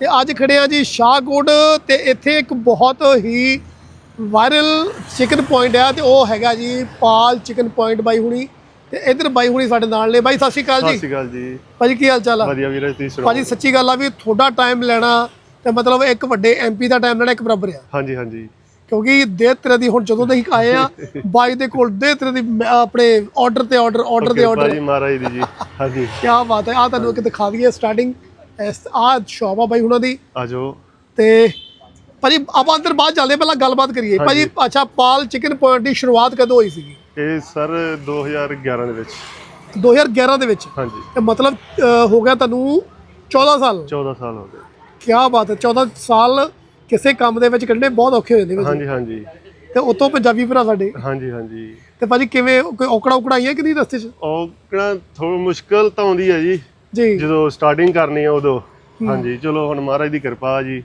ਤੇ ਅੱਜ ਖੜੇ ਆ ਜੀ ਸ਼ਾਹਕੋਟ ਤੇ ਇੱਥੇ ਇੱਕ ਬਹੁਤ ਹੀ ਵਾਇਰਲ ਚਿਕਨ ਪੁਆਇੰਟ ਆ ਤੇ ਉਹ ਹੈਗਾ ਜੀ ਪਾਲ ਚਿਕਨ ਪੁਆਇੰਟ ਬਾਈ ਹੁਣੀ ਤੇ ਇਧਰ ਬਾਈ ਹੁਣੀ ਸਾਡੇ ਨਾਲ ਨੇ। ਬਾਈ ਸਤਿ ਸ਼੍ਰੀ ਅਕਾਲ ਸਤਿ ਜੀ ਸ਼੍ਰੀ ਅਕਾਲ ਜੀ। ਭਾਜੀ ਕੀ ਹਾਲ ਚਾਲ ਆ? ਵਧੀਆ ਵੀਰੇ ਤੁਸੀਂ ਸੁਣਾਓ? ਭਾਜੀ ਸੱਚੀ ਗੱਲ ਆ ਵੀ ਤੁਹਾਡਾ ਟਾਈਮ ਲੈਣਾ ਤੇ ਮਤਲਬ ਇੱਕ ਵੱਡੇ ਐਮਪੀ ਦਾ ਟਾਈਮ ਲੈਣਾ ਇੱਕ ਬਰਾਬਰ ਆ। ਹਾਂਜੀ ਹਾਂਜੀ। ਕਿਉਂਕਿ ਦੇ ਤਰ੍ਹਾਂ ਦੀ ਹੁਣ ਜਦੋਂ ਦੇ ਆਏ ਆ ਬਾਈ ਦੇ ਕੋਲ ਦੇ ਤਰ੍ਹਾਂ ਦੀ ਆਪਣੇ ਆਰਡਰ ਤੇ ਆਰਡਰ ਆਰਡਰ ਤੇ ਆਰਡਰ ਭਾਜੀ ਮਹਾਰਾਜ ਦੀ ਜੀ। ਹਾਂਜੀ। ਕੀ ਬਾਤ ਹੈ। ਆ ਤੁਹਾਨੂੰ ਇੱਕ ਦਿਖਾ ਦਈਏ ਸਟਾਰਟਿੰਗ ਇਸ ਆ ਸ਼ੋਭਾ ਬਾਈ ਹੁਣਾਂ ਦੀ। ਆਜੋ ਤੇ ਭਾਜੀ ਆਪਾਂ ਅੰਦਰ ਬਾਅਦ ਚੱਲਦੇ ਪਹਿਲਾਂ ਗੱਲਬਾਤ ਕਰੀਏ। ਭਾਜੀ ਅੱਛਾ ਪਾਲ ਚਿਕਨ ਪੁਆਇੰਟ ਦੀ ਸ਼ੁਰੂਆਤ ਕਦੋਂ ਹੋਈ ਸੀਗੀ? ਇਹ ਸਰ 2011 ਦੇ ਵਿੱਚ। 2011 ਦੇ ਵਿੱਚ? ਹਾਂਜੀ। ਤੇ ਮਤਲਬ ਹੋ ਗਿਆ ਤੁਹਾਨੂੰ 14 ਸਾਲ। 14 ਸਾਲ ਹੋ ਗਏ। ਕੀ ਬਾਤ ਹੈ 14 ਸਾਲ ਕਿਸੇ ਕੰਮ ਦੇ ਵਿੱਚ ਕੱਢਣੇ ਬਹੁਤ ਔਖੇ ਹੋ ਜਾਂਦੇ ਵਿੱਚ ਹਾਂਜੀ ਹਾਂਜੀ। ਤੇ ਉਤੋਂ ਪੰਜਾਬੀ ਭਰਾ ਸਾਡੇ। ਹਾਂਜੀ ਹਾਂਜੀ। ਤੇ ਭਾਜੀ ਕਿਵੇਂ ਕੋਈ ਔਕੜਾ ਔਕੜਾ ਆਈਆਂ ਕਿ ਨਹੀਂ ਰਸਤੇ 'ਚ? ਕਿਹੜਾ ਥੋੜਾ ਮੁਸ਼ਕਲ ਤਾਂ ਆਉਂਦੀ ਹੈ ਜੀ। ਜੀ। ਜਦੋਂ ਸਟਾਰਟਿੰਗ ਕਰਨੀ ਹੈ ਉਦੋਂ। ਹਾਂਜੀ ਚਲੋ ਹੁਣ ਮਹਾਰਾਜ ਦੀ ਕਿਰਪਾ ਆ ਜੀ।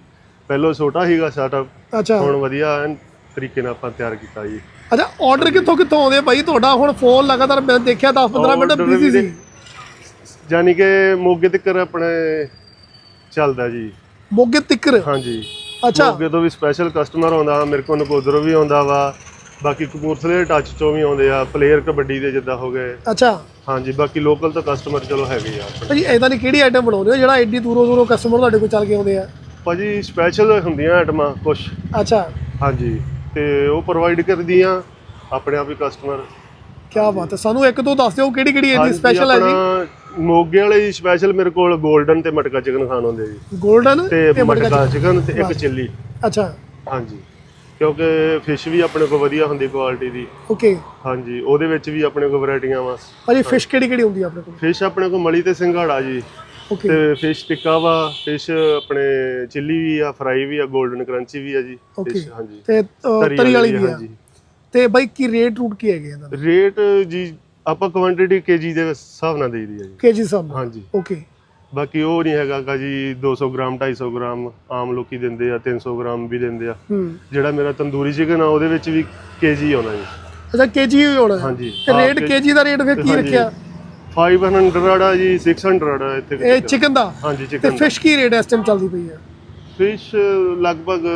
ਪਹਿਲਾਂ ਛੋਟਾ ਸੀਗਾ ਸੈਟਅਪ ਅੱਛਾ। ਹੁਣ ਵਧੀਆ ਤਰੀਕੇ ਨਾਲ ਆਪਾਂ ਤਿਆਰ ਕੀਤਾ ਜੀ। ਅੱਛਾ ਆਰਡਰ ਕਿੱਥੋਂ ਕਿੱਥੋਂ ਆਉਂਦੇ ਆ ਭਾਈ ਤੁਹਾਡਾ ਹੁਣ ਫੋਨ ਲਗਾਤਾਰ ਮੈਂ ਦੇਖਿਆ 10 15 ਮਿੰਟ ਬਿਜ਼ੀ ਸੀ। ਯਾਨੀ ਕਿ ਮੋਗੇ ਤੱਕ ਆਪਣੇ ਚੱਲਦਾ ਜੀ। ਮੋਗੇ ਤਿੱਕਰ ਹਾਂਜੀ। ਅੱਛਾ। ਮੋਗੇ ਤੋਂ ਵੀ ਸਪੈਸ਼ਲ ਕਸਟਮਰ ਆਉਂਦਾ ਮੇਰੇ ਕੋਲ ਨਕੋਦਰੋਂ ਵੀ ਆਉਂਦਾ ਵਾ। ਬਾਕੀ ਕਪੂਰਥਲੇ ਟੱਚ ਚੋਂ ਵੀ ਆਉਂਦੇ ਆ ਪਲੇਅਰ ਕਬੱਡੀ ਦੇ ਜਿੱਦਾਂ ਹੋ ਗਏ। ਅੱਛਾ। ਹਾਂਜੀ ਬਾਕੀ ਲੋਕਲ ਤਾਂ ਕਸਟਮਰ ਚਲੋ ਹੈਗੇ ਆ ਆਪਣੇ। ਭਾਜੀ ਐਦਾਂ ਦੀ ਕਿਹੜੀ ਆਈਟਮ ਬਣਾਉਂਦੇ ਹੋ ਜਿਹੜਾ ਐਡੀ ਦੂਰੋਂ ਦੂਰੋਂ ਕਸਟਮਰ ਤੁਹਾਡੇ ਕੋਲ ਚੱਲ ਕੇ ਆਉਂਦੇ ਆ? ਭਾਜੀ ਸਪੈਸ਼ਲ ਹੁੰਦੀਆਂ ਆਈਟਮਾਂ ਕੁਝ ਅੱਛਾ। ਹਾਂਜੀ ਤੇ ਉਹ ਪ੍ਰੋਵਾਈਡ ਕਰਦੀਆਂ ਆਪਣੇ ਆਪ ਹੀ ਕਸਟਮਰ ਕੀ ਬਾਤ ਹੈ ਸਾਨੂੰ ਇੱਕ ਦੋ ਦੱਸ ਦਿਓ ਕਿਹੜੀ ਕਿਹੜੀ ਇਹਦੀ ਸਪੈਸ਼ਲ ਹੈ ਜੀ ਮੋਗੇ ਵਾਲੇ ਜੀ ਸਪੈਸ਼ਲ ਮੇਰੇ ਕੋਲ 골ਡਨ ਤੇ ਮਟਕਾ ਚਿਕਨ ਖਾਣ ਹੁੰਦੇ ਜੀ। 골ਡਨ ਤੇ ਮਟਕਾ ਚਿਕਨ ਤੇ ਇੱਕ ਚਿੱਲੀ ਅੱਛਾ। ਹਾਂਜੀ। ਕਿਉਂਕਿ ਫਿਸ਼ ਵੀ ਆਪਣੇ ਕੋਲ ਵਧੀਆ ਹੁੰਦੀ ਕੁਆਲਿਟੀ ਦੀ। ਓਕੇ ਹਾਂਜੀ ਉਹਦੇ ਵਿੱਚ ਵੀ ਆਪਣੇ ਕੋਲ ਵੈਰਾਈਟੀਆਂ ਵਾ। ਭਾਜੀ ਫਿਸ਼ ਕਿਹੜੀ ਕਿਹੜੀ ਹੁੰਦੀ ਆ ਆਪਣੇ ਕੋਲ? ਫਿਸ਼ ਆਪਣੇ ਕੋਲ ਮਲੀ ਤੇ ਸਿੰਗਾੜਾ ਜੀ। ਓਕੇ ਤੇ ਫਿਸ਼ ਟਿੱਕਾ ਵਾ ਫਿਸ਼ ਆਪਣੇ ਚਿੱਲੀ ਵੀ ਆ ਫਰਾਈ ਵੀ ਆ 골ਡਨ ਕਰੰਚੀ ਵੀ ਆ ਜੀ. ਫਿਸ਼ ਹਾਂਜੀ। ਤੇ ਤਰੀ ਵਾਲੀ ਵੀ ਆ। ਤੇ ਬਾਈ ਕੀ ਰੇਟ ਰੂਟ ਕੀ ਹੈਗੇ ਇਹਨਾਂ ਦੇ? ਰੇਟ ਜੀ ਆਪਾਂ ਕੁਆਂਟੀਟੀ ਕੇਜੀ ਦੇ ਹਿਸਾਬ ਨਾਲ ਦੇਈਦੀ ਆ ਜੀ। ਕੇਜੀ ਸਮ ਹਾਂਜੀ। ਓਕੇ ਬਾਕੀ ਉਹ ਨਹੀਂ ਹੈਗਾ ਕਾ ਜੀ 200 ਗ੍ਰਾਮ 250 ਗ੍ਰਾਮ ਆਮ ਲੋਕੀ ਦਿੰਦੇ ਆ 300 ਗ੍ਰਾਮ ਵੀ ਦਿੰਦੇ ਆ। ਜਿਹੜਾ ਮੇਰਾ ਤੰਦੂਰੀ ਚਿਕਨ ਆ ਉਹਦੇ ਵਿੱਚ ਵੀ ਕੇਜੀ ਆਉਣਾ ਜੀ। ਅੱਛਾ ਕੇਜੀ ਹੀ ਹੋਣਾ। ਹਾਂਜੀ। ਤੇ ਰੇਟ ਕੇਜੀ। ਦਾ ਰੇਟ ਫਿਰ ਕੀ। ਰੱਖਿਆ? 500 ਆ ਜੀ 600 ਆ ਇੱਥੇ। ਇਹ ਚਿਕਨ ਦਾ? ਹਾਂਜੀ ਤੇ ਚਿਕਨ ਫਿਸ਼ ਕੀ ਰੇਟ ਇਸ ਟਾਈਮ ਚੱਲਦੀ ਪਈ ਹੈ ਫਿਸ਼ ਲਗਭਗ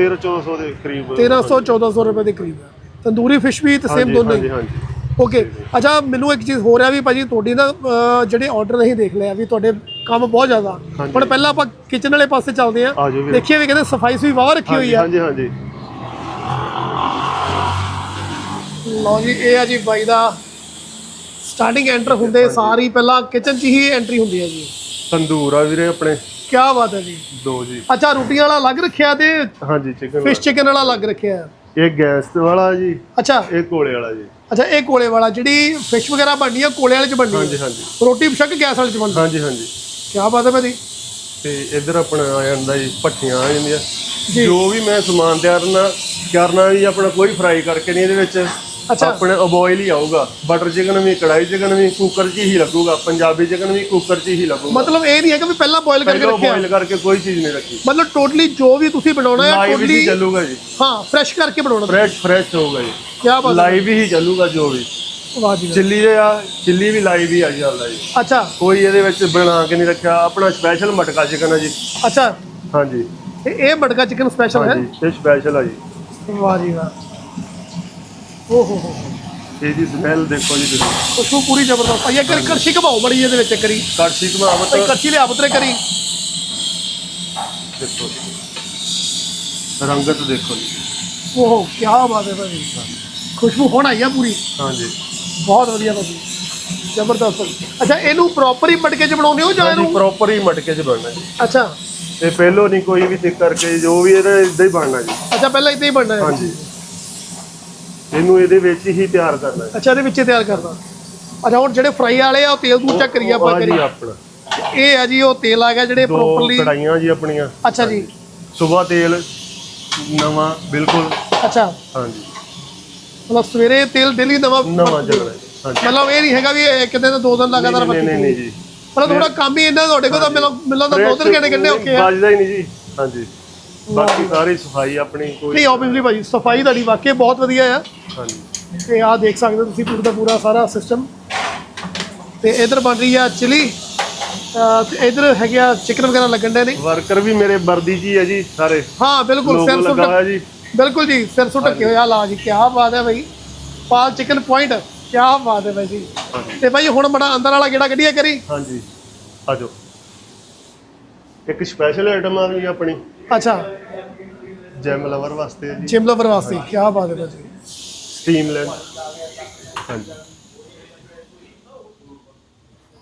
13 1400 ਦੇ ਕਰੀਬ। 1300 1400 ਰੁਪਏ ਦੇ ਕਰੀਬ ਤੰਦੂਰੀ ਫਿਸ਼ ਵੀ ਤੇ ਸੇਮ ਦੋਨੇ ਹਾਂਜੀ ਹਾਂਜੀ। ਓਕੇ ਅੱਛਾ ਮੈਨੂੰ ਇੱਕ ਚੀਜ਼ ਹੋ ਰਿਹਾ ਵੀ ਭਾਜੀ ਤੁਹਾਡੀ ਨਾ ਅਹ, ਜਿਹੜੇ ਆਰਡਰ ਅਸੀਂ ਦੇਖ ਲਿਆ ਵੀ ਤੁਹਾਡੇ ਕੰਮ ਬਹੁਤ ਜ਼ਿਆਦਾ। ਹਾਂਜੀ। ਹੁਣ ਪਹਿਲਾਂ ਆਪਾਂ ਕਿਚਨ ਵਾਲੇ ਪਾਸੇ ਚੱਲਦੇ ਆ ਆ ਜਾਓ ਵੀਰੇ। ਦੇਖੀਏ ਵੀ ਕਹਿੰਦੇ ਸਫ਼ਾਈ ਸੁਈ ਵਾਹ ਰੱਖੀ ਹੋਈ ਹਾਂਜੀ ਆ। ਹਾਂਜੀ ਹਾਂਜੀ ਲਓ ਜੀ ਇਹ ਆ ਜੀ ਬਾਈ ਦਾ ਸਟਾਰਟਿੰਗ ਐਂਟਰ ਹੁੰਦੇ ਸਾਰੀ ਪਹਿਲਾਂ ਕਿਚਨ 'ਚ ਹੀ ਐਂਟਰੀ ਹੁੰਦੀ ਹੈ ਜੀ। ਤੰਦੂਰ ਆ ਵੀਰੇ ਆਪਣੇ। ਕੀ ਬਾਤ ਹੈ ਜੀ। ਦੋ ਜੀ। ਅੱਛਾ ਰੋਟੀਆਂ ਵਾਲਾ ਅਲੱਗ ਰੱਖਿਆ ਤੇ ਹਾਂਜੀ ਚਿਕਨ ਫਿਸ਼ ਚਿਕਨ ਵਾਲਾ ਅਲੱਗ ਰੱਖਿਆ। ਇਹ ਗੈਸ ਵਾਲਾ ਜੀ। ਅੱਛਾ। ਇਹ ਕੋਲੇ ਵਾਲਾ ਜੀ। ਅੱਛਾ ਇਹ ਕੋਲੇ ਵਾਲਾ ਜਿਹੜੀ ਫਿਸ਼ ਵਗੈਰਾ ਬਣਨੀ ਆ ਕੋਲੇ ਵਾਲੇ 'ਚ ਬਣਨੀ ਹਾਂਜੀ ਹਾਂਜੀ। ਰੋਟੀ ਬਸ਼ੱਕ ਗੈਸ ਵਾਲੇ 'ਚ ਬਣਦੀ ਹਾਂਜੀ ਹਾਂਜੀ। ਕੀ ਬਾਤ ਹੈ ਭਾਜੀ। ਤੇ ਇੱਧਰ ਆਪਣਾ ਆ ਜਾਂਦਾ ਜੀ ਭੱਠੀਆਂ ਆ ਜਾਂਦੀਆਂ। ਜੀ। ਵੀ ਮੈਂ ਸਮਾਨ ਤਿਆਰ ਕਰਨਾ ਕਰਨਾ ਜੀ ਆਪਣਾ ਕੋਈ ਫਰਾਈ ਕਰਕੇ ਨਹੀਂ ਇਹਦੇ ਵਿੱਚ। ਅੱਛਾ। ਆਪਣੇ ਬੋਇਲ ਹੀ ਆਊਗਾ। ਬਟਰ ਚਿਕਨ ਵੀ ਕੜਾਈ ਚਿਕਨ ਵੀ ਕੁੱਕਰ 'ਚ ਹੀ ਲੱਗੂਗਾ। ਪੰਜਾਬੀ ਚਿਕਨ ਵੀ ਕੁੱਕਰ 'ਚ ਹੀ ਲੱਗੂਗਾ। ਮਤਲਬ ਇਹ ਨਹੀਂ ਹੈ ਕਿ ਵੀ ਪਹਿਲਾਂ ਬੋਇਲ ਕਰਕੇ ਰੱਖਿਆ। ਬੋਇਲ ਕਰਕੇ ਕੋਈ ਚੀਜ਼ ਨਹੀਂ ਰੱਖੀ। ਮਤਲਬ ਟੋਟਲੀ ਜੋ ਵੀ ਤੁਸੀਂ ਬਣਾਉਣਾ ਹੈ ਲਾਈਵ ਹੀ ਚੱਲੂਗਾ ਜੀ। ਹਾਂ ਫਰੈਸ਼ ਕਰਕੇ ਬਣਾਉਣਾ ਫਰੈਸ਼ ਫਰੈਸ਼ ਹੋਊਗਾ ਜੀ। ਕੀ ਬਾਤ ਹੈ। ਲਾਈਵ ਹੀ ਚੱਲੂਗਾ ਜੋ ਵੀ। ਵਾਹ ਜੀ ਵਾਹ। ਚਿੱਲੀ ਦੇ ਆ ਚਿੱਲੀ ਵੀ ਲਾਈਵ ਹੀ ਆ ਜਾਂਦਾ ਜੀ ਅੱਛਾ। ਕੋਈ ਇਹਦੇ ਵਿੱਚ ਬਣਾ ਕੇ ਨਹੀਂ ਰੱਖਿਆ। ਆਪਣਾ ਸਪੈਸ਼ਲ ਮਟਕਾ ਚਿਕਨ ਹੈ ਜੀ। ਅੱਛਾ। ਹਾਂਜੀ। ਇਹ ਬੜਕਾ ਚਿਕਨ ਸਪੈਸ਼ਲ ਹੈ? ਇਹ ਸਪੈਸ਼ਲ ਆ ਜੀ। ਵਾਹ ਜੀ ਵਾਹ। ਓ ਹੋ ਹੋ ਇਹਦੀ ਸਮੈਲ ਦੇਖੋ ਜੀ ਤੁਸੀਂ। ਖੁਸ਼ਬੂ ਪੂਰੀ ਜ਼ਬਰਦਸਤ। ਆਈ ਹੈ ਕਰ ਕਰਸ਼ੀ ਘਮਾਓ ਬੜੀ ਇਹਦੇ ਵਿੱਚ ਕਰੀ ਕੜਛੀ ਘਮਾਵਤ ਭਾਈ ਕਰਸ਼ੀ ਲਿਆ ਪੁੱਤਰੇ ਕਰੀ ਦੇਖੋ ਜੀ। ਰੰਗਤ ਦੇਖੋ ਜੀ। ਓਹ ਕੀ ਬਾਤ ਹੈ ਭਾਜੀ ਖੁਸ਼ਬੂ ਹੁਣ ਆਈ ਆ ਪੂਰੀ। ਹਾਂਜੀ। ਬਹੁਤ ਵਧੀਆ ਭਾਜੀ ਜ਼ਬਰਦਸਤ। ਅੱਛਾ ਇਹਨੂੰ ਪ੍ਰੋਪਰ ਹੀ ਮਟਕੇ 'ਚ ਬਣਾਉਂਦੇ ਹੋ ਜਾਂ ਇਹਨੂੰ ਪ੍ਰੋਪਰ ਹੀ ਮਟਕੇ 'ਚ ਬਣਨਾ ਜੀ। ਅੱਛਾ। ਇਹ ਪਹਿਲੋਂ ਨਹੀਂ ਕੋਈ ਵੀ ਤਿੱਕ ਕਰਕੇ ਜੋ ਵੀ ਇਹਦਾ ਇਦਾਂ ਹੀ ਬਣਨਾ ਜੀ। ਅੱਛਾ ਪਹਿਲਾਂ ਇਦਾਂ ਹੀ ਬਣਨਾ ਹੈ। ਹਾਂਜੀ। ਇਹਨੂੰ ਇਹਦੇ ਵਿੱਚ ਹੀ ਤਿਆਰ ਕਰਨਾ ਹੈ। ਅੱਛਾ ਇਹਦੇ ਵਿੱਚ ਹੀ ਤਿਆਰ ਕਰਦਾ ਅੱਛਾ ਹੁਣ ਜਿਹੜੇ ਫਰਾਈ ਵਾਲੇ ਆ ਉਹ ਤੇਲ ਦੂਰ ਚੱਕ ਕਰੀ ਆਪਾਂ ਕਰੀ। ਆਪਣਾ। ਇਹ ਆ ਜੀ ਉਹ ਤੇਲ ਆ ਗਿਆ ਜਿਹੜੇ ਪ੍ਰੋਪਰਲੀ ਕੜਾਈਆਂ ਜੀ ਆਪਣੀਆਂ। ਅੱਛਾ ਜੀ। ਸਵੇਰ ਤੇਲ ਨਵਾਂ ਬਿਲਕੁਲ। ਅੱਛਾ। ਹਾਂਜੀ। ਮਤਲਬ ਸਵੇਰੇ ਤੇਲ ਡੇਲੀ ਨਵਾਂ ਨਵਾਂ ਚੱਲਣਾ ਮਤਲਬ ਇਹ ਨਹੀਂ ਹੈਗਾ ਵੀ ਇੱਕ ਦਿਨ ਦੋ ਦਿਨ ਲਗਾਤਾਰ ਨਹੀਂ ਨਹੀਂ ਨਹੀਂ ਜੀ। ਮਤਲਬ ਥੋੜਾ ਕੰਮ ਹੀ ਇੰਨਾ ਤੁਹਾਡੇ ਕੋਲ ਤਾਂ ਮਿਲੋ ਮਿਲੋ ਤਾਂ ਦੋ ਦਿਨ ਘੰਟੇ ਕੱਢਣੇ ਔਖੇ ਆ। ਬਾਜਦਾ ਹੀ ਨਹੀਂ ਜੀ। ਹਾਂਜੀ। ਬਾਕੀ ਸਾਰੀ ਸਫ਼ਾਈ ਆਪਣੀ ਕੋਈ ਨਹੀਂ ਆਬਵੀਅਸਲੀ ਭਾਜੀ ਸਫ਼ਾਈ ਤੁਹਾਡੀ ਵਾਕਈ ਬਹੁਤ ਵਧੀਆ ਆ। ਹਾਂਜੀ। ਤੇ ਆਹ ਦੇਖ ਸਕਦੇ ਹੋ ਤੁਸੀਂ ਪੂਰਾ ਦਾ ਪੂਰਾ ਸਾਰਾ ਸਿਸਟਮ ਤੇ ਇਧਰ ਬਣ ਰਹੀ ਆ ਚਿਲੀ ਤੇ ਇਧਰ ਹੈਗੇ ਚਿਕਨ ਵਗੈਰਾ ਲੱਗਣ ਦੇ ਨੇ। ਵਰਕਰ ਵੀ ਮੇਰੇ ਵਰਦੀ ਜੀ ਹੈ ਜੀ ਸਾਰੇ। ਹਾਂ ਬਿਲਕੁਲ ਸਿਰ ਸੁੱਟ ਹੋਇਆ ਜੀ। ਬਿਲਕੁਲ ਜੀ ਸਿਰ ਸੁੱਟ ਕੇ ਹੋਇਆ ਲਾ ਜੀ ਕੀ ਬਾਤ ਹੈ ਭਾਈ ਪਾਲ ਚਿਕਨ ਪੁਆਇੰਟ ਕੀ ਬਾਤ ਹੈ ਭਾਈ ਜੀ। ਤੇ ਭਾਈ ਹੁਣ ਬੜਾ ਅੰਦਰ ਵਾਲਾ ਕਿਹੜਾ ਗੱਡੀਆ ਕਰੀ। ਹਾਂਜੀ। ਆਜੋ ਇੱਕ ਸਪੈਸ਼ਲ ਆਈਟਮ ਆ ਗਈ ਆਪਣੀ। ਅੱਛਾ। ਜੈਮ ਲਵਰ ਵਾਸਤੇ ਜੀ। ਜਿਮ ਲਵਰ ਵਾਸਤੇ ਕੀ ਬਾਤ ਹੈ ਭਾਈ ਜੀ। ਸਟੀਮ ਲੈਂਡ ਹਾਂਜੀ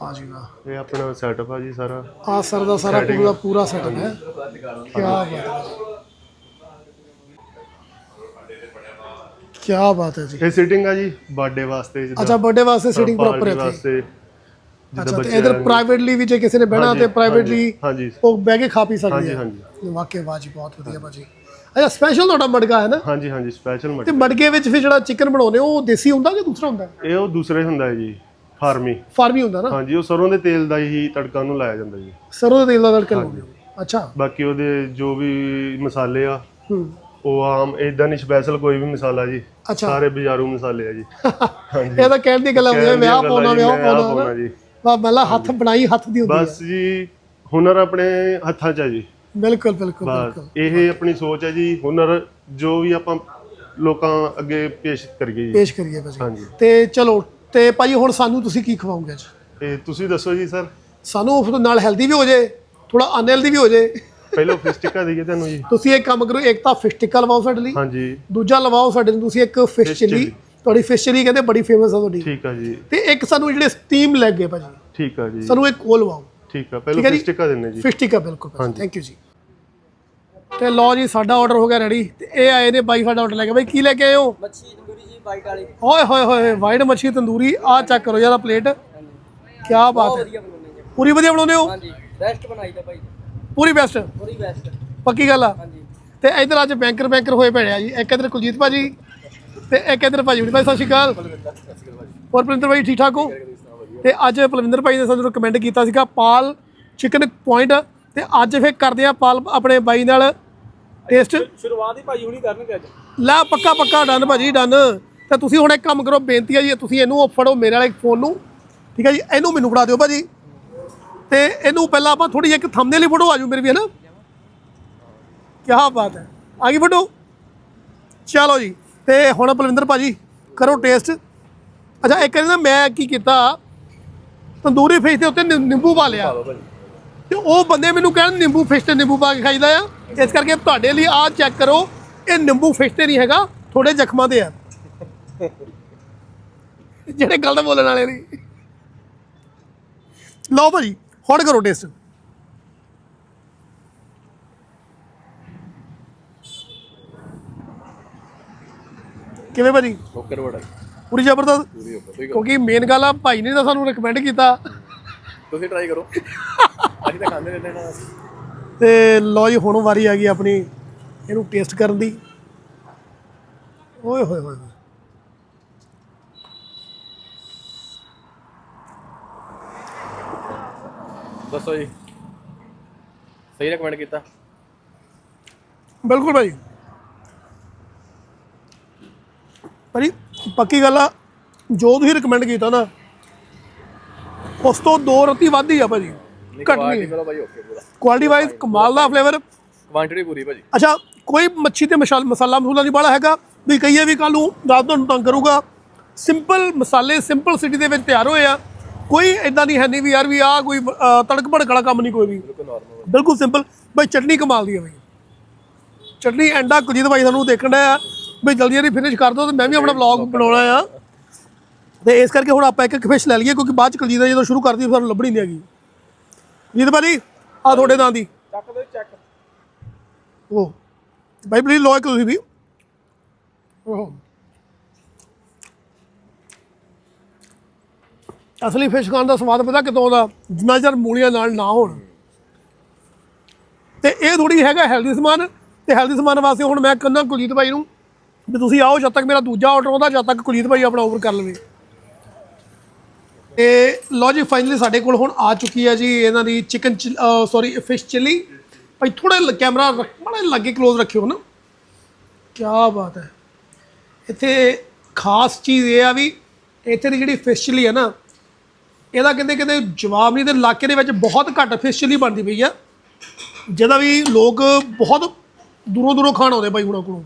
ਆ ਜੀ ਵਾਹ ਇਹ ਆਪਣਾ ਸੈਟਅਪ ਆ ਜੀ ਸਾਰਾ ਆ ਸਰ ਦਾ ਸਾਰਾ Setting. ਪੂਰਾ ਪੂਰਾ ਸੈਟਅਪ ਹੈ ਕੀ ਬਾਤ ਹੈ ਕੀ ਬਾਤ ਹੈ ਜੀ ਇਹ ਸੀਟਿੰਗ ਆ ਜੀ ਬਰਥਡੇ ਵਾਸਤੇ ਜਿੱਦਾਂ ਅੱਛਾ ਬਰਥਡੇ ਵਾਸਤੇ ਸੀਟਿੰਗ party ਪ੍ਰੋਪਰ ਹੈ ਇੱਥੇ ਵਾਸਤੇ ਅੱਛਾ ਜਿੱਦਾਂ ਤੇ ਬੱਚੇ ਇਧਰ ਆਏ ਨੇ। ਪ੍ਰਾਈਵੇਟਲੀ ਵੀ ਜੇ ਕਿਸੇ ਨੇ ਬਹਿਣਾ ਤੇ ਹਾਂਜੀ, ਪ੍ਰਾਈਵੇਟਲੀ ਹਾਂਜੀ ਉਹ ਬਹਿ ਕੇ ਖਾ ਪੀ ਸਕਦੇ ਹਾਂਜੀ ਆ ਹਾਂਜੀ ਵਾਕਈ ਬਾਜੀ ਬਹੁਤ ਵਧੀਆ ਭਾਜੀ ਅੱਛਾ ਸਪੈਸ਼ਲ ਤੁਹਾਡਾ ਮੜਗਾ ਹੈ ਨਾ? ਹਾਂਜੀ ਹਾਂਜੀ ਸਪੈਸ਼ਲ ਤੇ ਮਟਨ ਮੜਗੇ ਵਿੱਚ ਫਿਰ ਜਿਹੜਾ ਚਿਕਨ ਬਣਾਉਂਦੇ ਹੋ ਉਹ ਦੇਸੀ ਹੁੰਦਾ ਕਿ ਦੂਸਰਾ ਹੁੰਦਾ? ਇਹ ਉਹ ਦੂਸਰੇ ਹੁੰਦਾ ਹੈ ਜੀ ਫਾਰਮੀ। ਫਾਰਮੀ ਹੁੰਦਾ ਨਾ? ਹਾਂਜੀ ਉਹ ਸਰੋਂ ਦੇ ਤੇਲ ਦਾ ਹੀ ਤੜਕਾ ਨੂੰ ਲਾਇਆ ਜਾਂਦਾ ਜੀ। ਸਰੋਂ ਦੇ ਤੇਲ ਦਾ ਤੜਕਾ ਲਾਉਂਦੇ ਹੋ? ਅੱਛਾ। ਬਾਕੀ ਉਹਦੇ ਜੋ ਵੀ ਮਸਾਲੇ ਆ ਹੂੰ। ਉਹ ਆਮ ਇਦਾਂ ਨਹੀਂ ਸਪੈਸ਼ਲ ਕੋਈ ਵੀ ਮਸਾਲਾ ਜੀ। ਅੱਛਾ। ਸਾਰੇ ਬਾਜ਼ਾਰੂ ਮਸਾਲੇ ਆ ਜੀ। ਹਾਂਜੀ। ਇਹ ਤਾਂ ਕਹਿਣ ਦੀ ਗੱਲ ਹੁੰਦੀ ਹੈ ਕਹਿਣ ਪਾਉਣਾ ਦੀਆਂ ਗੱਲਾਂ ਜੀ, ਮੈਂ ਆਹ ਪਾਉਣਾ ਪਾਉਣਾ ਜੀ। ਵਾ ਮੱਲਾ ਹੱਥ ਬਣਾਈ ਹੱਥ ਦੀ ਹੁੰਦੀ ਹੈ। ਬਸ ਜੀ ਹੁਨਰ ਆਪਣੇ ਹੱਥਾਂ 'ਚ ਆ ਜੀ। ਬਿਲਕੁਲ ਬਿਲਕੁਲ ਬਸ ਬਿਲਕੁਲ। ਇਹ ਆਪਣੀ ਸੋਚ ਹੈ ਜੀ ਹੁਨਰ ਜੋ ਵੀ ਆਪਾਂ ਲੋਕਾਂ ਅੱਗੇ ਪੇਸ਼ ਕਰੀਏ ਜੀ। ਪੇਸ਼ ਕਰੀਏ ਭਾਜੀ। ਹਾਂਜੀ। ਤੇ ਚਲੋ ਤੇ ਭਾਜੀ ਹੁਣ ਸਾਨੂੰ ਤੁਸੀਂ ਕੀ ਖਵਾਓਗੇ ਅੱਜ ਤੇ ਤੁਸੀਂ ਦੱਸੋ ਜੀ ਸਰ। ਸਾਨੂੰ ਫਿਰ ਨਾਲ ਹੈਲਦੀ ਵੀ ਹੋ ਜੇ ਥੋੜਾ ਅਨਹੈਲਦੀ ਵੀ ਹੋ ਜੇ। ਪਹਿਲਾਂ ਫਿਸ਼ ਟਿੱਕਾ ਦਈਏ ਤੁਹਾਨੂੰ ਜੀ। ਤੁਸੀਂ ਇੱਕ ਕੰਮ ਕਰੋ ਇੱਕ ਤਾਂ ਫਿਸ਼ ਟਿੱਕਾ ਲਵਾਓ ਸਾਡੇ ਲਈ। ਹਾਂਜੀ। ਦੂਜਾ ਲਵਾਓ ਸਾਡੇ ਨੂੰ ਤੁਸੀਂ ਇੱਕ ਫਿਸ਼ Fish ਚਿੱਲੀ। ਤੁਹਾਡੀ ਫਿਸ਼ ਚਿੱਲੀ ਕਹਿੰਦੇ ਬੜੀ ਫੇਮਸ ਆ ਤੁਹਾਡੀ। ਠੀਕ ਆ ਜੀ। ਤੇ ਇੱਕ ਸਾਨੂੰ ਜਿਹੜੇ ਸਟੀਮ ਲੈਗ ਹੈ ਭਾਜੀ ਠੀਕ ਆ ਜੀ। ਸਾਨੂੰ ਇੱਕ ਉਹ ਲਵਾਓ। ਠੀਕ ਆ ਪਹਿਲਾਂ ਠੀਕ ਆ ਜੀ। ਫਿਸ਼ ਟਿੱਕਾ ਦਿੰਨੇ ਜੀ। ਫਿਸ਼ ਟਿੱਕਾ ਬਿਲਕੁਲ। ਹਾਂਜੀ। ਥੈਂਕ ਯੂ ਜੀ। ਤੇ ਲਓ ਜੀ ਸਾਡਾ ਆਰਡਰ ਹੋ ਗਿਆ ਰੈਡੀ ਤੇ ਇਹ ਆਏ ਨੇ ਬਾਈ ਸਾਡਾ ਆਰਡਰ ਲੈ ਕੇ। ਬਾਈ ਕੀ ਲੈ ਕੇ ਆਏ ਹੋ? ਮੱਛੀ ਤੰਦੂਰੀ ਜੀ ਬਾਈਟ ਵਾਲੀ। ਓਏ ਹੋਏ ਹੋਏ ਵਾਈਟ ਮੱਛੀ ਤੰਦੂਰੀ। ਆ ਚੈੱਕ ਕਰੋ ਜਰਾ ਪਲੇਟ ਕੀ ਬਾਤ ਬਹੁਤ ਹੈ। ਵਧੀਆ ਬਣਾਉਂਦੇ ਜੀ। ਪੂਰੀ ਵਧੀਆ ਬਣਾਉਂਦੇ ਹੋ? ਹਾਂਜੀ ਬੈਸਟ ਬਣਾਈ ਦਾ ਭਾਈ ਪੂਰੀ ਬੈਸਟ ਪੂਰੀ ਬੈਸਟ ਪੱਕੀ ਗੱਲ ਆ? ਹਾਂਜੀ। ਤੇ ਇਧਰ ਅੱਜ ਬੈਂਕਰ ਬੈਂਕਰ ਹੋਏ ਪਏ ਆ ਜੀ। ਇੱਕ ਇਧਰ ਕੁਲਜੀਤ ਭਾਜੀ ਤੇ ਇੱਕ ਇਧਰ ਭਾਜੀ ਹੁਣੀ। ਭਾਈ ਸਤਿ ਸ਼੍ਰੀ ਅਕਾਲ। ਹੋਰ ਪਲਵਿੰਦਰ ਭਾਈ ਠੀਕ ਠਾਕ ਹੋ? ਤੇ ਅੱਜ ਪਲਵਿੰਦਰ ਭਾਈ ਨੇ ਸਾਨੂੰ ਰეკਮੈਂਡ ਕੀਤਾ ਸੀਗਾ ਪਾਲ ਚਿਕਨ ਪੁਆਇੰਟ ਤੇ ਅੱਜ ਫੇਰ ਕਰਦੇ ਆ ਪਾਲ ਆਪਣੇ ਬਾਈ ਨਾਲ ਟੇਸਟ ਸ਼ੁਰੂਆਤ ਹੀ ਭਾਈ ਹੁਣੀ ਕਰਨਗੇ ਅੱਜ। ਲੈ ਪੱਕਾ ਪੱਕਾ ਡਨ ਭਾਜੀ ਡਨ ਤੇ ਤੁਸੀਂ ਹੁਣ ਇੱਕ ਕੰਮ ਕਰੋ ਬੇਨਤੀ ਹੈ ਜੀ ਤੁਸੀਂ ਇਹਨੂੰ ਫੜੋ ਮੇਰੇ ਵਾਲੇ ਫੋਨ ਨੂੰ। ਠੀਕ ਹੈ ਜੀ ਇਹਨੂੰ ਮੈਨੂੰ ਫੜਾ ਦਿਓ ਭਾਜੀ। ਤੇ ਇਹਨੂੰ ਪਹਿਲਾਂ ਆਪਾਂ ਥੋੜੀ ਜਿਹੀ ਇੱਕ ਥੰਬਨੇਲ ਹੀ ਫੋਟੋ ਆ ਜੂ ਮੇਰੇ ਵੀ ਹੈ ਨਾ ਕੀ ਬਾਤ ਹੈ। ਆ ਗਈ ਫੋਟੋ ਚਲੋ ਜੀ ਤੇ ਹੁਣ ਬਲਵਿੰਦਰ ਭਾਜੀ ਕਰੋ ਟੇਸਟ ਅੱਛਾ ਇੱਕ ਨਾ ਮੈਂ ਕੀ ਕੀਤਾ ਤੰਦੂਰੀ ਫਿਸ਼ ਦੇ ਉੱਤੇ ਨਿ- ਨਿੰਬੂ ਪਾ ਲਿਆ। ਤੇ ਉਹ ਬੰਦੇ ਮੈਨੂੰ ਕਹਿਣ ਨਿੰਬੂ ਫਿਸ਼ ਤੇ ਨਿੰਬੂ ਪਾ ਕੇ ਖਾਈਦਾ ਆ। ਇਸ ਕਰਕੇ ਤੁਹਾਡੇ ਲਈ ਆਹ ਚੈੱਕ ਕਰੋ ਇਹ ਨਿੰਬੂ ਫਿਸ਼ ਤੇ ਨਹੀਂ ਹੈਗਾ ਥੋੜੇ ਜ਼ਖਮਾਂ ਤੇ ਆ। ਜਿਹੜੇ ਗਲਤ ਬੋਲਣ ਵਾਲੇ ਨਹੀਂ ਲਓ ਭਾਜੀ ਹੁਣ ਕਰੋ ਟੇਸਟ ਕਿਵੇਂ ਭਾਜੀ? ਓਕੇ ਰੋਡ ਪੂਰੀ ਜ਼ਬਰਦਸਤ। ਕਿਉਂਕਿ ਮੇਨ ਗੱਲ ਆ ਭਾਈ ਨੇ ਤਾਂ ਸਾਨੂੰ ਰეკਮੈਂਡ ਕੀਤਾ। ਤੁਸੀਂ ਟਰਾਈ ਕਰੋ। ਅਸੀਂ ਤਾਂ ਖਾਂਦੇ ਰਹਿੰਦੇ ਨਾ ਤੇ ਲਓ ਜੀ ਹੁਣ ਵਾਰੀ ਆ ਗਈ ਆਪਣੀ ਇਹਨੂੰ ਟੇਸਟ ਕਰਨ ਦੀ। ਓਏ ਹੋਏ ਹੋਏ ਦੱਸੋ ਜੀ। ਸਹੀ ਰეკਮੈਂਡ ਕੀਤਾ। ਬਿਲਕੁਲ ਭਾਈ। ਭਾਈ ਪੱਕੀ ਗੱਲ ਆ ਜੋ ਤੁਸੀਂ ਰეკਮੈਂਡ ਕੀਤਾ ਨਾ ਉਸ ਤੋਂ ਦੋ ਰਤੀ ਵੱਧ ਹੀ ਆ ਭਾਜੀ ਘੱਟ ਨਹੀਂ ਚਲੋ ਭਾਈ ਓਕੇ ਪੂਰਾ। ਕੁਆਲਿਟੀ ਵਾਈਜ਼ ਕਮਾਲ ਦਾ ਫਲੇਵਰ ਕੁਆਂਟੀਟੀ ਪੂਰੀ ਭਾਜੀ। ਅੱਛਾ ਕੋਈ ਮੱਛੀ ਤੇ ਮਸਾਲ ਮਸਾਲਾ ਮਸੂਲਾ ਨਹੀਂ ਬਾਲਾ ਹੈਗਾ ਵੀ ਕਹੀਏ ਵੀ ਕੱਲ ਨੂੰ ਰਾਤ ਨੂੰ ਤੰਗ ਕਰੂਗਾ। ਸਿੰਪਲ ਮਸਾਲੇ ਸਿੰਪਲ ਸਿਟੀ ਦੇ ਵਿੱਚ ਤਿਆਰ ਹੋਏ ਆ। ਕੋਈ ਇਦਾਂ ਨਹੀਂ ਹੈ ਨਹੀਂ ਵੀ ਯਾਰ ਵੀ ਆ ਕੋਈ ਤੜਕ ਭੜਕ ਵਾਲਾ ਕੰਮ ਨਹੀਂ ਕੋਈ ਵੀ। ਬਿਲਕੁਲ ਸਿੰਪਲ ਬਈ ਚਟਨੀ ਕਮਾਲ ਦੀ ਹੈ ਬਈ। ਚਟਨੀ ਐਂਡਾ ਕੁਲਜੀਤ ਭਾਈ ਸਾਨੂੰ ਦੇਖਣ ਡਿਆ ਬਈ ਜਲਦੀ ਜਲਦੀ ਫਿਨਿਸ਼ ਕਰ ਦਿਓ ਤੇ ਮੈਂ ਵੀ ਆਪਣਾ ਵਲੌਗ ਬਣਾਉਣਾ ਆ। ਤੇ ਇਸ ਕਰਕੇ ਹੁਣ ਆਪਾਂ ਇੱਕ ਇੱਕ ਫਿਸ਼ ਲੈ ਲਈਏ ਕਿਉਂਕਿ ਬਾਅਦ ਚ ਕੁਲਜੀਤ ਦਾ ਜਦੋਂ ਸ਼ੁਰੂ ਕਰਦੀ ਸਾਨੂੰ ਲੱਭਣੀ ਨਹੀਂ ਹੈਗੀ। ਜੀਤ ਭਾਜੀ ਆ ਤੁਹਾਡੇ ਨਾਂ ਦੀ। ਚੱਕ ਦੇ ਚੱਕ। ਉਹ ਭਾਈ ਪਲੀਜ਼ ਲੋ ਇੱਕ ਤੁਸੀਂ ਵੀ। ਉਹ ਅਸਲੀ ਫਿਸ਼ ਖਾਣ ਦਾ ਸਵਾਦ ਪਤਾ ਕਿਤੋਂ ਦਾ ਜਿੰਨਾ ਚਿਰ ਮੂਲੀਆਂ ਨਾਲ ਨਾ ਹੋਣ। ਤੇ ਇਹ ਥੋੜੀ ਹੈਗਾ ਹੈਲਦੀ ਸਮਾਨ ਤੇ ਹੈਲਦੀ ਸਮਾਨ ਵਾਸਤੇ ਹੁਣ ਮੈਂ ਕਹਿੰਦਾ ਕੁਲਜੀਤ ਭਾਈ ਨੂੰ ਵੀ ਤੁਸੀਂ ਆਓ ਜਦ ਤੱਕ ਮੇਰਾ ਦੂਜਾ ਆਰਡਰ ਆਉਂਦਾ, ਜਦ ਤੱਕ ਕੁਲਜੀਤ ਭਾਈ ਆਪਣਾ ਓਵਰ ਕਰ ਲਵੇ। ਤੇ ਲੋ ਜੀ ਫਾਈਨਲੀ ਸਾਡੇ ਕੋਲ ਹੁਣ ਆ ਚੁੱਕੀ ਹੈ ਜੀ ਇਹਨਾਂ ਦੀ ਚਿਕਨ ਸੌਰੀ ਫਿਸ਼ ਚਿੱਲੀ ਭਾਈ ਥੋੜਾ ਕੈਮਰਾ ਬੜਾ ਲੱਗੇ ক্লোਜ਼ ਰੱਖਿਓ ਨਾ। ਕੀ ਬਾਤ ਹੈ। ਇੱਥੇ ਖਾਸ ਚੀਜ਼ ਇਹ ਆ ਵੀ ਇੱਥੇ ਦੀ ਜਿਹੜੀ ਫਿਸ਼ ਚਿੱਲੀ ਹੈ ਨਾ, ਇਹਦਾ ਕਹਿੰਦੇ ਕਿਤੇ ਜਵਾਬ ਨਹੀਂ ਤੇ ਇਲਾਕੇ ਦੇ ਵਿੱਚ ਬਹੁਤ ਘੱਟ ਫਿਸ਼ ਚਿੱਲੀ ਬਣਦੀ ਪਈ ਆ। ਜਿਹਦਾ ਵੀ ਲੋਕ ਬਹੁਤ ਦੂਰੋਂ ਦੂਰੋਂ ਖਾਣ ਆਉਂਦੇ ਭਾਈ ਹੁਣਾਂ ਕੋਲੋਂ।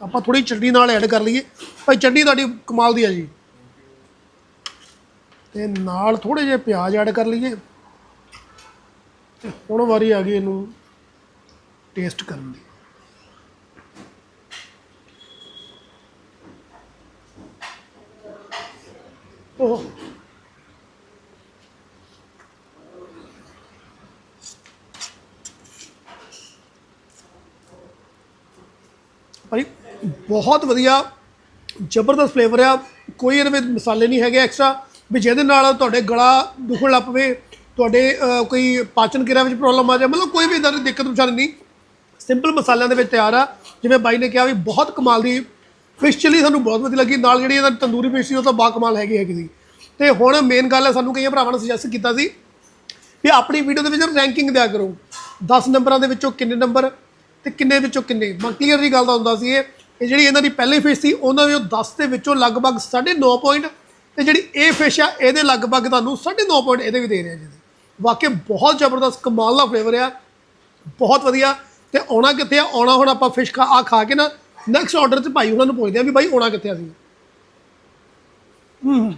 ਆਪਾਂ ਥੋੜੀ ਚਟਨੀ ਨਾਲ ਐਡ ਕਰ ਲਈਏ। ਭਾਈ ਚਟਨੀ ਤੁਹਾਡੀ ਕਮਾਲ ਦੀ ਆ ਜੀ। ਤੇ ਨਾਲ ਥੋੜੇ ਜਿਹੇ ਪਿਆਜ਼ ਐਡ ਕਰ ਲਈਏ। ਤੇ ਹੁਣ ਵਾਰੀ ਆ ਗਈ ਇਹਨੂੰ ਟੇਸਟ ਕਰਨ ਦੀ। ਉਹ ਭਾਈ ਬਹੁਤ ਵਧੀਆ, ਜ਼ਬਰਦਸਤ ਫਲੇਵਰ ਆ। ਕੋਈ ਇਹਦੇ ਵਿੱਚ ਮਸਾਲੇ ਨਹੀਂ ਹੈਗੇ ਐਕਸਟਰਾ ਵੀ ਜਿਹਦੇ ਨਾਲ ਤੁਹਾਡੇ ਗਲਾ ਦੁਖਣ ਲੱਗ ਪਵੇ, ਤੁਹਾਡੇ ਕੋਈ ਪਾਚਨ ਕਿਰਿਆ ਵਿੱਚ ਪ੍ਰੋਬਲਮ ਆ ਜਾਏ ਮਤਲਬ ਕੋਈ ਵੀ ਇਦਾਂ ਦੀ ਦਿੱਕਤ ਪਰੇਸ਼ਾਨੀ ਨਹੀਂ। ਸਿੰਪਲ ਮਸਾਲਿਆਂ ਦੇ ਵਿੱਚ ਤਿਆਰ ਆ। ਜਿਵੇਂ ਬਾਈ ਨੇ ਕਿਹਾ ਵੀ ਬਹੁਤ ਕਮਾਲ ਦੀ ਫਿਸ਼ ਚਿੱਲੀ ਸਾਨੂੰ ਬਹੁਤ ਵਧੀਆ ਲੱਗੀ। ਨਾਲ ਜਿਹੜੀ ਇਹਦਾ ਤੰਦੂਰੀ ਫਿਸ਼ ਸੀ, ਉਹ ਤਾਂ ਬਾ ਕਮਾਲ ਹੈਗੀ ਹੈਗੀ ਸੀ। ਤੇ ਹੁਣ ਮੇਨ ਗੱਲ ਹੈ ਸਾਨੂੰ ਕਈਆਂ ਭਰਾਵਾਂ ਨੇ ਸੁਜੈਸਟ ਕੀਤਾ ਸੀ ਵੀ ਆਪਣੀ ਵੀਡੀਓ ਦੇ ਵਿੱਚ ਰੈਂਕਿੰਗ ਦਿਆ ਕਰੋ। 10 ਨੰਬਰਾਂ ਦੇ ਵਿੱਚੋਂ ਕਿੰਨੇ ਨੰਬਰ ਤੇ ਕਿੰਨੇ ਵਿੱਚੋਂ ਕਿੰਨੇ। ਮੈਂ ਕਲੀਅਰ ਜੀ ਗੱਲ ਦਾ ਹੁੰਦਾ ਸੀ ਇਹ ਇਹ ਜਿਹੜੀ ਇਹਨਾਂ ਦੀ ਪਹਿਲੀ ਫਿਸ਼ ਸੀ ਉਹਨਾਂ ਦੇ 10 ਦੇ ਵਿੱਚੋਂ ਲਗਭਗ 9.5 ਪੁਆਇੰਟ ਤੇ ਜਿਹੜੀ ਇਹ ਫਿਸ਼ ਆ ਇਹਦੇ ਲਗਭਗ ਤੁਹਾਨੂੰ 9.5 ਪੁਆਇੰਟ ਇਹਦੇ ਵੀ ਦੇ ਰਿਹਾ ਜੀ ਵਾਕਈ ਬਹੁਤ ਜ਼ਬਰਦਸਤ ਕਮਾਲ ਦਾ ਫਲੇਵਰ ਆ ਬਹੁਤ ਵਧੀਆ। ਤੇ ਆਉਣਾ ਕਿੱਥੇ ਆ? ਆਉਣਾ ਹੁਣ ਆਪਾਂ ਫਿਸ਼ ਖਾ ਆ ਖਾ ਕੇ ਨਾ ਨੈਕਸਟ ਆਰਡਰ 'ਚ ਭਾਈ ਉਹਨਾਂ ਨੂੰ ਪੁੱਛਦੇ ਆ ਵੀ ਭਾਈ ਆਉਣਾ ਕਿੱਥੇ ਆ ਸੀ ਹੂੰ।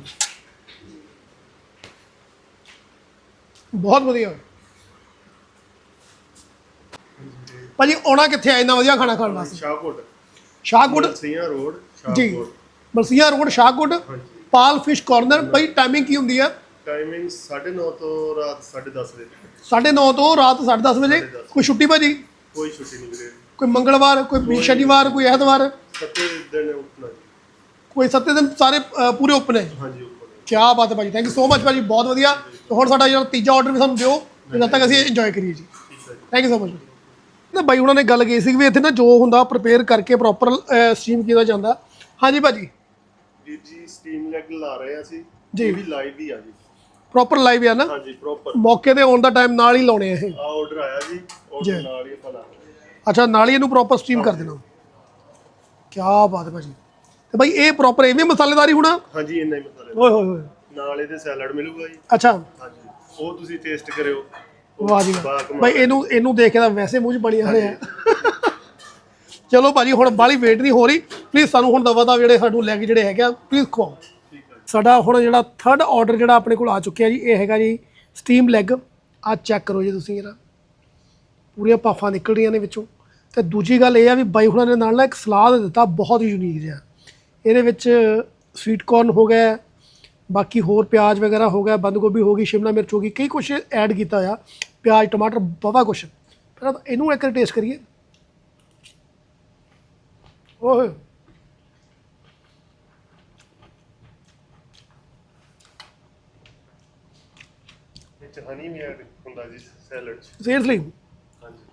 ਬਹੁਤ ਵਧੀਆ। ਭਾਜੀ ਆਉਣਾ ਕਿੱਥੇ ਆ? ਇੰਨਾ ਵਧੀਆ ਖਾਣਾ ਖਾਣ ਵਾਸਤੇ। ਸ਼ਾਹਕੋਟ। ਸ਼ਾਹਕੋਟ? ਸੀਆਂ ਰੋਡ ਜੀ Shahkot Malsian road Shahkot. Pal fish corner ਭਾਈ ਟਾਈਮਿੰਗ ਕੀ ਹੁੰਦੀ ਆ? ਟਾਈਮਿੰਗ 9:30 ਤੋਂ ਰਾਤ 10:30 ਵਜੇ। 9:30 ਤੋਂ ਰਾਤ 10:30 ਵਜੇ? ਕੋਈ ਛੁੱਟੀ ਭਾਜੀ? ਕੋਈ ਛੁੱਟੀ ਨਹੀਂ ਵੀਰੇ। ਕੋਈ ਮੰਗਲਵਾਰ ਕੋਈ ਸ਼ਨੀਵਾਰ ਕੋਈ ਐਤਵਾਰ? ਸੱਤੇ ਦਿਨ ਉੱਠਣਾ ਜੀ। ਕੋਈ ਸੱਤੇ ਦਿਨ ਸਾਰੇ ਅ, ਪੂਰੇ ਓਪਨ ਹੈ ਹਾਂਜੀ ਉੱਪਰ ਕੀ ਬਾਤ ਹੈ ਭਾਜੀ ਥੈਂਕ ਯੂ ਸੋ ਮਚ ਭਾਜੀ ਬਹੁਤ ਵਧੀਆ। ਤੇ ਹੁਣ ਸਾਡਾ ਜਿਹੜਾ ਤੀਜਾ ਆਰਡਰ ਵੀ ਸਾਨੂੰ ਦਿਓ ਤੇ ਜਦ ਤੱਕ ਅਸੀਂ ਇੰਜੋਏ ਕਰੀਏ ਜੀ। ਠੀਕ ਹੈ ਜੀ। ਥੈਂਕ ਯੂ ਸੋ ਮਚ ਨਾ ਬਾਈ ਉਹਨਾਂ ਨੇ ਗੱਲ ਕੀਤੀ ਸੀ ਵੀ ਇੱਥੇ ਨਾ ਜੋ ਹੁੰਦਾ ਪ੍ਰਪੇਅਰ ਕਰਕੇ ਪ੍ਰੋਪਰ ਸਟੀਮ ਕੀਤਾ ਜਾਂਦਾ। ਹਾਂਜੀ ਭਾਜੀ। ਵੀਰ ਜੀ ਸਟੀਮ ਲੈਗ ਲਾ ਰਹੇ ਆ ਅਸੀਂ। ਜੀ। ਇਹ ਵੀ ਲਾਈਵ ਹੀ ਆ ਜੀ। ਪ੍ਰੋਪਰ ਲਾਈਵ ਆ ਨਾ? ਹਾਂਜੀ ਪ੍ਰੋਪਰ ਮੌਕੇ ਤੇ ਆਨ ਦਾ ਟਾਈਮ ਨਾਲ ਹੀ ਲਾਉਣੇ ਆ ਇਹ। ਆ ਆਰਡਰ ਆਇਆ ਜੀ ਜੀ। ਆਰਡਰ ਨਾਲ ਹੀ ਆਪਾਂ ਲਾ ਰਹੇ ਹਾਂ। ਅੱਛਾ ਨਾਲ ਹੀ ਇਹਨੂੰ ਪ੍ਰੋਪਰ ਸਟੀਮ ਕਰ ਦੇਣਾ। ਕੀ ਬਾਤ ਹੈ ਭਾਜੀ। ਤੇ ਭਾਈ ਇਹ ਪ੍ਰੋਪਰ ਐਵੇਂ ਮਸਾਲੇਦਾਰੀ ਹੋਣਾ? ਹਾਂਜੀ ਇੰਨਾ ਹੀ ਮਸਾਲੇ ਓਏ ਹੋਏ ਹੋਏ। ਨਾਲ ਇਹਦੇ ਸੈਲਡ ਮਿਲੂਗਾ ਜੀ। ਅੱਛਾ। ਹਾਂਜੀ। ਉਹ ਤੁਸੀਂ ਟੇਸਟ ਕਰਿਓ। ਵਾਹ ਜੀ ਵਾਹ। ਭਾਈ ਇਹਨੂੰ ਇਹਨੂੰ ਦੇਖ ਕੇ ਤਾਂ ਵੈਸੇ ਮੂੰਹ 'ਚ ਬਣੀ ਆ ਰਿਹਾ ਚਲੋ ਭਾਜੀ ਹੁਣ ਬਾਲੀ ਵੇਟ ਨਹੀਂ ਹੋ ਰਹੀ। ਪਲੀਜ਼ ਸਾਨੂੰ ਹੁਣ ਦਵਾ ਦਾ ਜਿਹੜੇ ਸਾਨੂੰ ਲੈ ਕੇ ਜਿਹੜੇ ਹੈਗੇ ਆ ਪਲੀਜ਼ ਖਵਾਓ। ਸਾਡਾ ਹੁਣ ਜਿਹੜਾ ਥਰਡ ਆਰਡਰ ਜਿਹੜਾ ਆਪਣੇ ਕੋਲ ਆ ਚੁੱਕਿਆ ਜੀ ਇਹ ਹੈਗਾ ਜੀ ਸਟੀਮ ਲੈਗ ਆ ਚੈੱਕ ਕਰੋ ਜੀ ਤੁਸੀਂ ਇਹਦਾ ਪੂਰੀਆਂ ਪਾਫਾਂ ਨਿਕਲ ਰਹੀਆਂ ਨੇ ਵਿੱਚੋਂ। ਤੇ ਦੂਜੀ ਗੱਲ ਇਹ ਆ ਵੀ ਬਾਈ ਹੁਣਾਂ ਨੇ ਨਾਲ ਨਾ ਇੱਕ ਸਲਾਦ ਦਿੱਤਾ ਬਹੁਤ ਹੀ ਯੂਨੀਕ ਜਿਹਾ। ਇਹਦੇ ਵਿੱਚ ਸਵੀਟ ਕਾਰਨ ਹੋ ਗਿਆ ਬਾਕੀ ਹੋਰ ਪਿਆਜ਼ ਵਗੈਰਾ ਹੋ ਗਿਆ ਬੰਦ ਗੋਭੀ ਹੋ ਗਈ ਸ਼ਿਮਲਾ ਮਿਰਚ ਹੋ ਗਈ ਕਈ ਕੁਝ ਐਡ ਕੀਤਾ ਆ। ਪਿਆਜ਼ ਟਮਾਟਰ ਕੁਝ ਪਹਿਲਾਂ ਤਾਂ ਇਹਨੂੰ ਇੱਕ ਟੇਸਟ ਕਰੀਏ। ਓਏ। ਇਹ ਚ ਹਨੀ ਵੀ ਐਡ ਹੁੰਦਾ ਜੀ ਸੈਲਡ ਚ। ਸੀਰੀਅਸਲੀ ਹਾਂਜੀ।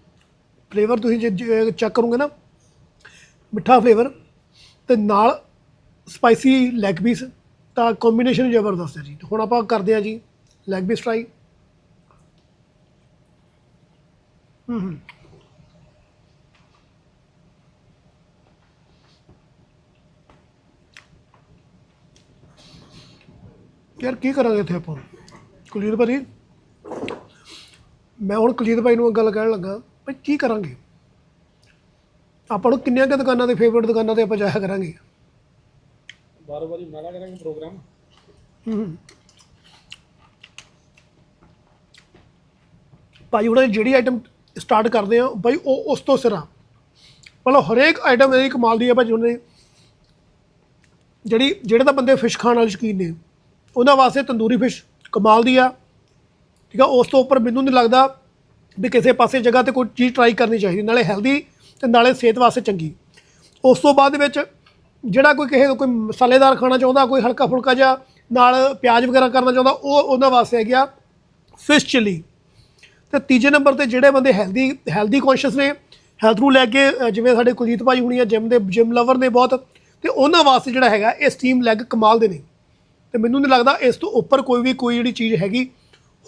ਫਲੇਵਰ ਤੁਸੀਂ ਜੇ ਚੈੱਕ ਕਰੋਗੇ ਨਾ ਮਿੱਠਾ ਫਲੇਵਰ ਤੇ ਨਾਲ ਸਪਾਈਸੀ ਲੈਗ ਪੀਸ ਤਾਂ ਕੰਬੀਨੇਸ਼ਨ ਜ਼ਬਰਦਸਤ ਹੈ ਜੀ। ਹੁਣ ਆਪਾਂ ਕਰਦੇ ਹਾਂ ਜੀ ਲੈਗ ਪੀਸ ਟਰਾਈ ਹੂੰ। ਯਾਰ ਕੀ ਕਰਾਂਗੇ ਇੱਥੇ ਆਪਾਂ? ਕੁਲਜੀਤ ਭਾਜੀ ਮੈਂ ਹੁਣ ਕੁਲਜੀਤ ਭਾਈ ਨੂੰ ਗੱਲ ਕਹਿਣ ਲੱਗਾ ਭਾਈ ਕੀ ਕਰਾਂਗੇ? ਆਪਾਂ ਨੂੰ ਕਿੰਨੀਆਂ ਕੁ ਦੁਕਾਨਾਂ ਤੇ ਫੇਵਰਟ ਦੁਕਾਨਾਂ ਤੇ ਆਪਾਂ ਜਾਇਆ ਕਰਾਂਗੇ? ਬਾਰੋ ਬਾਰੀ ਬਣਾ ਲਿਆ ਕਰਾਂਗੇ ਪ੍ਰੋਗਰਾਮ ਹੂੰ। ਭਾਈ ਉਹਨਾਂ ਜਿਹੜੀ ਆਈਟਮ ਸਟਾਰਟ ਕਰਦੇ ਆ ਬਾਈ ਉਹ ਉਸ ਤੋਂ ਸਿਰਾਂ। ਮਤਲਬ ਹਰੇਕ ਆਈਟਮ ਇਹਦੀ ਕਮਾਲ ਦੀ ਹੈ ਭਾਜੀ ਉਹਨੇ। ਜਿਹੜੀ ਜਿਹੜੇ ਤਾਂ ਬੰਦੇ ਫਿਸ਼ ਖਾਣ ਵਾਲੇ ਸ਼ੌਕੀਨ ਨੇ, ਉਹਨਾਂ ਵਾਸਤੇ ਤੰਦੂਰੀ ਫਿਸ਼ ਕਮਾਲ ਦੀ ਆ। ਠੀਕ ਆ, ਉਸ ਤੋਂ ਉੱਪਰ ਮੈਨੂੰ ਨਹੀਂ ਲੱਗਦਾ ਵੀ ਕਿਸੇ ਪਾਸੇ ਜਗ੍ਹਾ ਤੇ ਕੋਈ ਚੀਜ਼ ਟਰਾਈ ਕਰਨੀ ਚਾਹੀਦੀ, ਨਾਲੇ ਹੈਲਦੀ ਤੇ ਨਾਲੇ ਸਿਹਤ ਵਾਸਤੇ ਚੰਗੀ। ਉਸ ਤੋਂ ਬਾਅਦ ਵਿੱਚ ਜਿਹੜਾ ਕੋਈ ਕਿਸੇ ਕੋਈ ਮਸਾਲੇਦਾਰ ਖਾਣਾ ਚਾਹੁੰਦਾ, ਕੋਈ ਹਲਕਾ ਫੁਲਕਾ ਜਿਹਾ ਨਾਲ ਪਿਆਜ਼ ਵਗੈਰਾ ਕਰਨਾ ਚਾਹੁੰਦਾ, ਉਹ ਉਹਨਾਂ ਵਾਸਤੇ ਹੈਗਾ ਫਿਸ਼ ਚਿੱਲੀ ਤੇ ਤੀਜੇ ਨੰਬਰ ਤੇ ਜਿਹੜੇ ਬੰਦੇ ਹੈਲਦੀ ਹੈਲਦੀ ਕੌਨਸ਼ੀਅਸ ਨੇ ਹੈਲਥ ਨੂੰ ਲੈ ਕੇ ਜਿਵੇਂ ਸਾਡੇ ਕੁਲਜੀਤ ਭਾਈ ਹੁਣੀ ਆ ਜਿਮ ਦੇ ਜਿਮ ਲਵਰ ਨੇ ਬਹੁਤ, ਤੇ ਉਹਨਾਂ ਵਾਸਤੇ ਜਿਹੜਾ ਹੈਗਾ, ਇਹ ਸਟੀਮ ਲੈਗ ਕਮਾਲ ਦੇ ਨੇ। ਤੇ ਮੈਨੂੰ ਨਹੀਂ ਲੱਗਦਾ ਇਸ ਤੋਂ ਉੱਪਰ ਕੋਈ ਵੀ, ਕੋਈ ਜਿਹੜੀ ਚੀਜ਼ ਹੈਗੀ,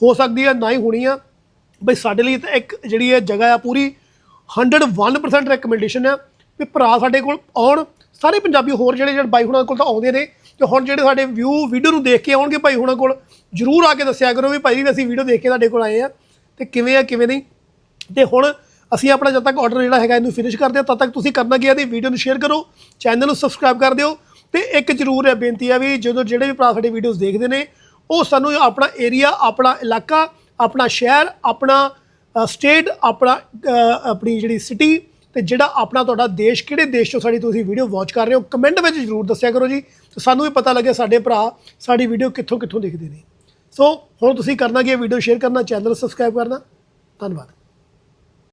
ਹੋ ਸਕਦੀ ਹੈ ਨਾ ਹੀ ਹੋਣੀ ਆ। ਬਈ ਸਾਡੇ ਲਈ ਤਾਂ ਇੱਕ ਜਿਹੜੀ ਇਹ ਜਗ੍ਹਾ ਆ ਪੂਰੀ 101% ਰეკਮੈਂਡੇਸ਼ਨ ਆ ਵੀ ਭਰਾ ਸਾਡੇ ਕੋਲ ਆਉਣ। ਸਾਰੇ ਪੰਜਾਬੀ ਹੋਰ ਜਿਹੜੇ ਜਿਹੜੇ ਬਾਈ ਹੁਣਾਂ ਕੋਲ ਤਾਂ ਆਉਂਦੇ ਨੇ, ਤੇ ਹੁਣ ਜਿਹੜੇ ਸਾਡੇ ਵਿਊ ਵੀਡੀਓ ਨੂੰ ਦੇਖ ਕੇ ਆਉਣਗੇ ਭਾਈ ਹੁਣਾਂ ਕੋਲ, ਜਰੂਰ ਆ ਕੇ ਦੱਸਿਆ ਕਰੋ ਵੀ ਭਾਈ ਵੀ ਅਸੀਂ ਵੀਡੀਓ ਦੇਖ ਕੇ ਤੁਹਾਡੇ ਕੋਲ ਆਏ ਆ। ਤੇ ਕਿਵੇਂ ਆ, ਕਿਵੇਂ ਨਹੀਂ? ਤੇ ਹੁਣ ਅਸੀਂ ਆਪਣਾ ਜਦ ਤੱਕ ਆਰਡਰ ਜਿਹੜਾ ਹੈਗਾ ਇਹਨੂੰ ਫਿਨਿਸ਼ ਕਰਦੇ ਹਾਂ, ਤਦ ਤੱਕ ਤੁਸੀਂ ਕਰਨਾ ਕੀ ਹੈ ਦੀ ਵੀਡੀਓ ਨੂੰ ਸ਼ੇਅਰ ਕਰੋ ਚੈਨਲ ਨੂੰ ਸਬਸਕ੍ਰਾਈਬ ਕਰ ਦਿਓ ਤੇ ਇੱਕ ਜ਼ਰੂਰ ਹੈ ਬੇਨਤੀ ਆ ਵੀ ਜਦੋਂ ਜਿਹੜੇ ਵੀ ਭਰਾ ਸਾਡੀ ਵੀਡੀਓਜ਼ ਦੇਖਦੇ ਨੇ, ਉਹ ਸਾਨੂੰ ਆਪਣਾ ਏਰੀਆ ਆਪਣਾ ਇਲਾਕਾ, ਆਪਣਾ ਸ਼ਹਿਰ, ਆਪਣਾ ਸਟੇਟ ਆਪਣਾ ਆਪਣੀ ਜਿਹੜੀ ਸਿਟੀ ਤੇ ਜਿਹੜਾ ਆਪਣਾ ਤੁਹਾਡਾ ਦੇਸ਼, ਕਿਹੜੇ ਦੇਸ਼ ਚੋਂ ਸਾਡੀ ਤੁਸੀਂ ਵੀਡੀਓ ਵਾਚ ਕਰ ਰਹੇ ਹੋ ਕਮੈਂਟ ਵਿੱਚ ਜ਼ਰੂਰ ਦੱਸਿਆ ਕਰੋ ਜੀ ਤੇ ਸਾਨੂੰ ਵੀ ਪਤਾ ਲੱਗੇ ਸਾਡੇ ਭਰਾ ਸਾਡੀ ਵੀਡੀਓ ਕਿੱਥੋਂ ਕਿੱਥੋਂ ਦੇਖਦੇ ਨੇ। ਸੋ ਹੁਣ ਤੁਸੀਂ ਕਰਨਾ ਕੀ ਹੈ? ਵੀਡੀਓ ਸ਼ੇਅਰ ਕਰਨਾ ਚੈਨਲ ਸਬਸਕ੍ਰਾਈਬ ਕਰਨਾ। ਧੰਨਵਾਦ।